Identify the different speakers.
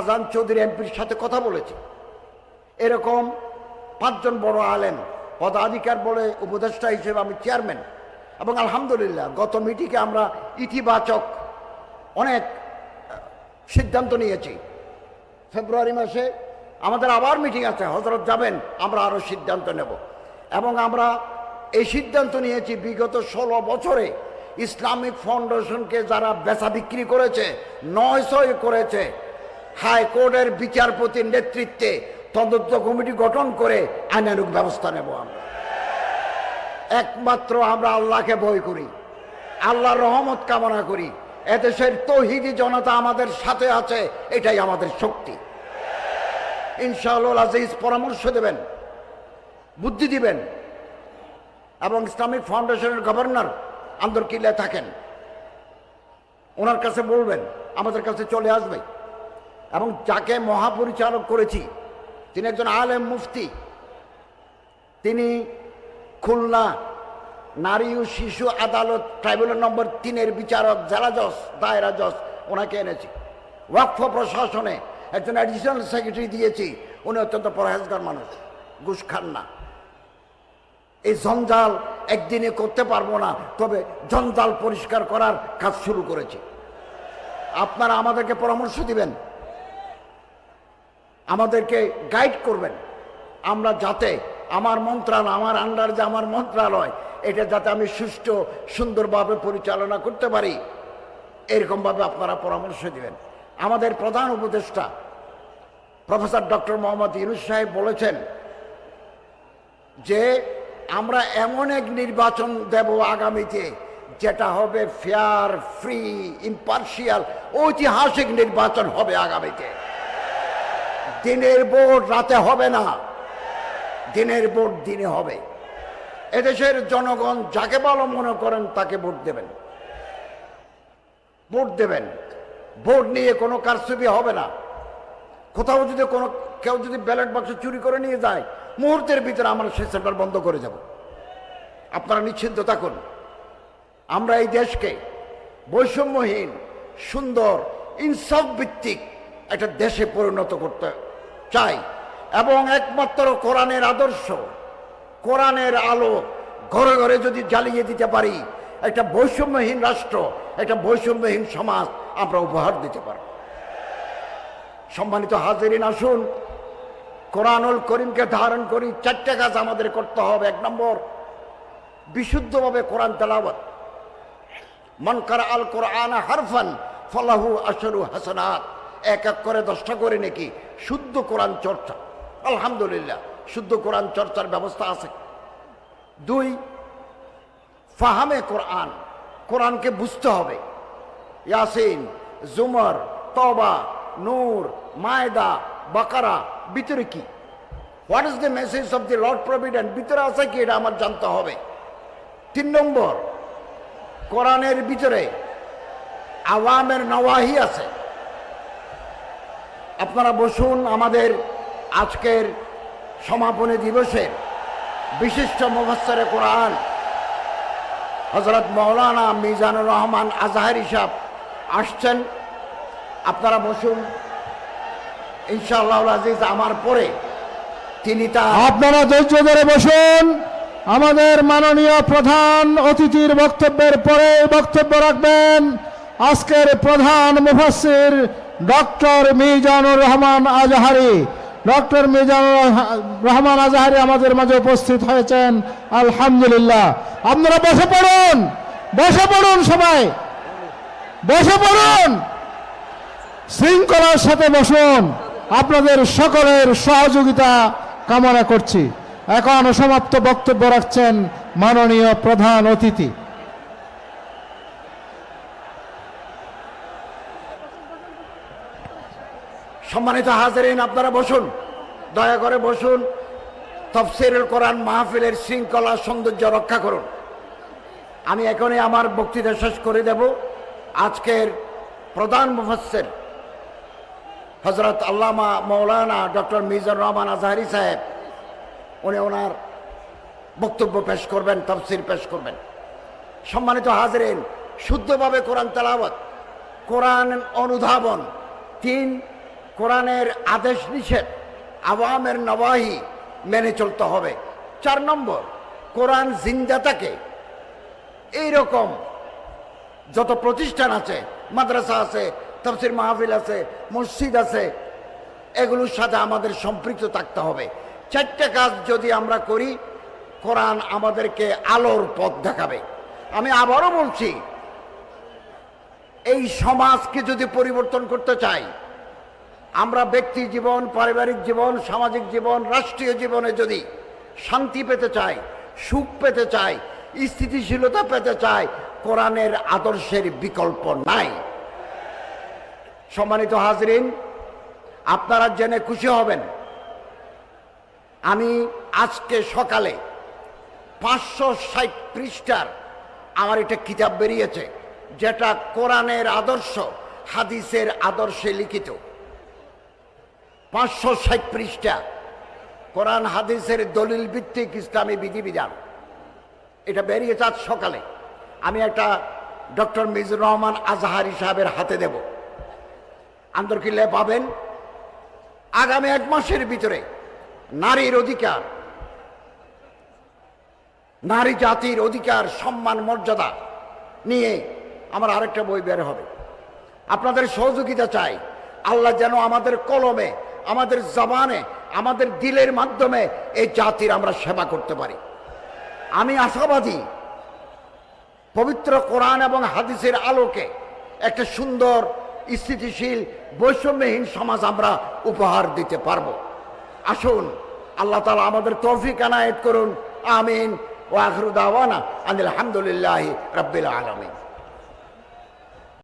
Speaker 1: আজান চৌধুরী এমপির সাথে কথা বলেছি। এরকম পাঁচজন বড় আলেম, পদাধিকার বলে উপদেষ্টা হিসেবে আমি চেয়ারম্যান। এবং আলহামদুলিল্লাহ, গত মিটিংয়ে আমরা ইতিবাচক অনেক সিদ্ধান্ত নিয়েছি। ফেব্রুয়ারি মাসে আমাদের আবার মিটিং আছে হজরত যাবেন, আমরা আরও সিদ্ধান্ত নেব। এবং আমরা এই সিদ্ধান্ত নিয়েছি, বিগত ষোলো বছরে ইসলামিক ফাউন্ডেশনকে যারা বেচা বিক্রি করেছে নয় করেছে হাইকোর্টের বিচারপতির নেতৃত্বে তদন্ত কমিটি গঠন করে আইনানুক ব্যবস্থা নেব আমরা। একমাত্র আমরা আল্লাহকে ভয় করি, আল্লাহর রহমত কামনা করি। এদেশের তহিদি জনতা আমাদের সাথে আছে, এটাই আমাদের শক্তি। ইনশাআল্লাহ আজিজ পরামর্শ দেবেন, বুদ্ধি দিবেন এবং ইসলামিক ফাউন্ডেশনের গভর্নর আন্দরকিল্লায় থাকেন। ওনার কাছে বলবেন, আমাদের কাছে চলে আসবে। এবং যাকে মহাপরিচালক করেছি, তিনি একজন আলেম মুফতি, তিনি খুলনা নারী ও শিশু আদালত ট্রাইব্যুনাল নম্বর তিনের বিচারক জেলা জজ, দায়রা জজ, ওনাকে এনেছি। ওয়াকফ প্রশাসনে একজন অ্যাডিশনাল সেক্রেটারি দিয়েছি, উনি অত্যন্ত পরহেজগার মানুষ, ঘুষ খান না। এই জঞ্জাল একদিনে করতে পারব না, তবে জঞ্জাল পরিষ্কার করার কাজ শুরু করেছি। আপনারা আমাদেরকে পরামর্শ দিবেন আমাদেরকে গাইড করবেন। আমরা যাতে আমার মন্ত্রণালয় আমার আন্ডার যে আমার মন্ত্রণালয় এটা যাতে আমি সুষ্ঠু, সুন্দরভাবে পরিচালনা করতে পারি। এরকমভাবে আপনারা পরামর্শ দিবেন। আমাদের প্রধান উপদেষ্টা, প্রফেসর ডক্টর মোহাম্মদ ইউনুস সাহেব বলেছেন যে, আমরা এমন এক নির্বাচন দেব আগামীতে, যেটা হবে ফেয়ার ফ্রি ইম্পার্শিয়াল ঐতিহাসিক নির্বাচন হবে আগামীতে। দিনের ভোট রাতে হবে না। দিনের ভোট দিনে হবে। এদেশের জনগণ যাকে ভালো মনে করেন তাকে ভোট দেবেন। ভোট দেবেন। ভোট নিয়ে কোনো কারচুপি হবে না। কোথাও যদি কোনো কেউ যদি ব্যালট বাক্স চুরি করে নিয়ে যায়, মুহূর্তের ভিতরে আমরা সেই সেন্টার বন্ধ করে যাব। আপনারা নিশ্চিন্ত থাকুন। আমরা এই দেশকে বৈষম্যহীন, সুন্দর, ইনসাফ ভিত্তিক একটা দেশে পরিণত করতে চাই। এবং একমাত্র কোরআনের আদর্শ, কোরআনের আলো ঘরে ঘরে যদি জ্বালিয়ে দিতে পারি, একটা বৈষম্যহীন রাষ্ট্র, একটা বৈষম্যহীন সমাজ আমরা উপহার দিতে পারব। সম্মানিত হাজিরিন, আসুন। কোরআনুল করিমকে ধারণ করি। চারটে কাজ আমাদের করতে হবে। এক নম্বর, বিশুদ্ধভাবে কোরআন তেলাওয়াত। মন করা আল কোরআন হারফান, ফলাহু আসরু হাসানাত। এক এক করে দশটা করে নাকি? শুদ্ধ কোরআন চর্চা। আলহামদুলিল্লাহ, শুদ্ধ কোরআন চর্চার ব্যবস্থা আছে। দুই, ফাহামে কোরআন। কোরআনকে বুঝতে হবে। ইয়াসিন, জুমর তবা নূর, মায়দা, বাকারা, ভিতরে কি? What is the message of the lord provident ভিতরে আছে কি? এটা আমার জানতে হবে। তিন নম্বর, কোরআনের ভিতরে আওয়ামের নওয়াহি আছে। আপনারা বসুন আমাদের আজকের সমাপনী দিবসের বিশিষ্ট মুফাসসিরে কোরআন হজরত মৌলানা মিজানুর রহমান আজহারি সাহেব আসছেন। আপনারা বসুন। ইনশাআল্লাহ আজিজ আমার পরে তিনি তা
Speaker 2: আপনারা ধৈর্য ধরে বসুন। আমাদের মাননীয় প্রধান অতিথির বক্তব্যের পরে বক্তব্য রাখবেন। আজকের প্রধান মুফাসসির ডক্টর মিজানুর রহমান আজহারি। ডক্টর মিজানুর রহমান আজহারি আমাদের মাঝে উপস্থিত হয়েছেন। আলহামদুলিল্লাহ। আপনারা বসে পড়ুন। বসে পড়ুন সবাই। বসে পড়ুন। শৃঙ্খলার সাথে বসুন। আপনাদের সকলের সহযোগিতা কামনা করছি। এখন সমাপ্ত বক্তব্য রাখছেন মাননীয় প্রধান অতিথি।
Speaker 1: সম্মানিত হাজারিন, আপনারা বসুন। দয়া করে বসুন। তফসিরুল কোরআন মাহফিলের শৃঙ্খলা সৌন্দর্য রক্ষা করুন। আমি এখনই আমার বক্তৃতা শেষ করে দেব। আজকের প্রধান মুফাসসির হজরত আল্লামা মৌলানা ডক্টর মিজানুর রহমান আজহারি সাহেব, উনি ওনার বক্তব্য পেশ করবেন, তফসির পেশ করবেন। সম্মানিত হাজরেন, শুদ্ধভাবে কোরআন তেলাওয়াত, কোরআন অনুধাবন, তিন কোরআনের আদেশ নিষেধ, আওয়ামের নবাহি মেনে চলতে হবে। চার নম্বর, কোরআন জিন্দাতাকে এইরকম যত প্রতিষ্ঠান আছে, মাদ্রাসা আছে, তফসির মাহফিল আছে, মসজিদ আছে এগুলোর সাথে আমাদের সম্পৃক্ত থাকতে হবে। চারটা কাজ যদি আমরা করি, কোরআন আমাদেরকে আলোর পথ দেখাবে। আমি আবারও বলছি, এই সমাজকে যদি পরিবর্তন করতে চাই আমরা ব্যক্তি জীবন, পারিবারিক জীবন, সামাজিক জীবন, রাষ্ট্রীয় জীবনে যদি শান্তি পেতে চাই, সুখ পেতে চাই, স্থিতিশীলতা পেতে চাই, কোরআনের আদর্শের বিকল্প নাই। সম্মানিত হাজরিন, আপনারা জেনে খুশি হবেন, আমি আজকে সকালে পাঁচশো ষাট পৃষ্ঠার আমার একটা কিতাব বেরিয়েছে, যেটা কোরআনের আদর্শ, হাদিসের আদর্শে লিখিত। পাঁচশো ষাট পৃষ্ঠা কোরআন হাদিসের দলিল ভিত্তিক ইসলামী বিধিবিধান। এটা বেরিয়েছে আজ সকালে। আমি একটা ডক্টর মিজুর রহমান আজহারি সাহেবের হাতে দেব। আন্দরকিল্লে পাবেন? আগামী এক মাসের ভিতরে নারীর অধিকার, নারী জাতির অধিকার, সম্মান, মর্যাদা নিয়ে আমার আরেকটা বই বের হবে। আপনাদের সহযোগিতা চাই। আল্লাহ যেন আমাদের কলমে আমাদের জবানে, আমাদের দিলের মাধ্যমে এই জাতির আমরা সেবা করতে পারি। আমি আশাবাদী পবিত্র কোরআন এবং হাদিসের আলোকে একটা সুন্দর, স্থিতিশীল, বৈষম্যহীন সমাজ আমরা উপহার দিতে পারব। আসুন, আল্লাহ তালা আমাদের তৌফিক আনায়ত করুন। আমিন। ও আখরুদাওয়ানা আনিল আলহামদুলিল্লাহ রব্বিল আলমিন।